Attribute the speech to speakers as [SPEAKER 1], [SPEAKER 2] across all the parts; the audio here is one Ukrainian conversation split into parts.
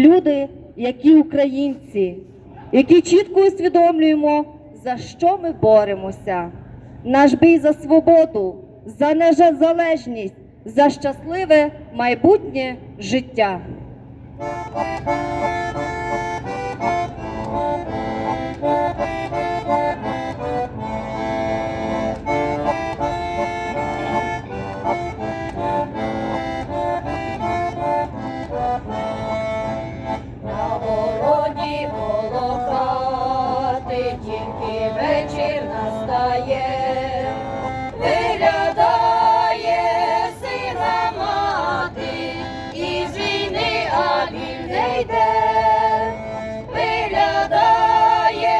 [SPEAKER 1] Люди, які українці, які чітко усвідомлюємо, за що ми боремося. Наш бій за свободу, за незалежність, за щасливе майбутнє життя.
[SPEAKER 2] Настає, виглядає сина мати, із війни, а він не йде, виглядає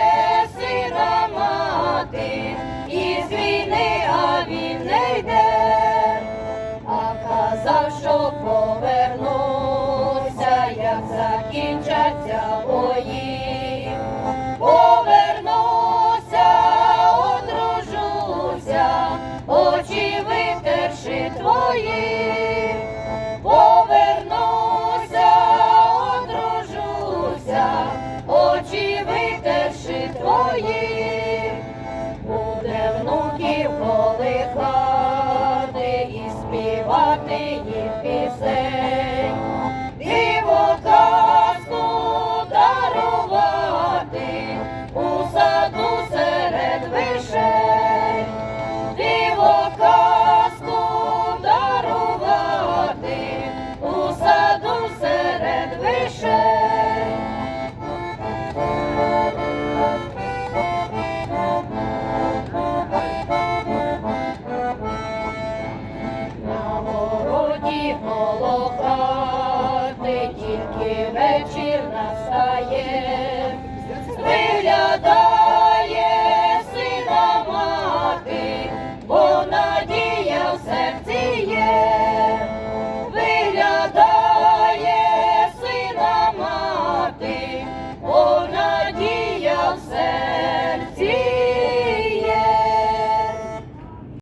[SPEAKER 2] сина мати, із війни, а він не йде. А казав, що повернуся, як закінчаться бої. Очі витерши твої. Повернуся, одружуся, очі витерши твої. Буде внуків колихати і співати їм пісень, городі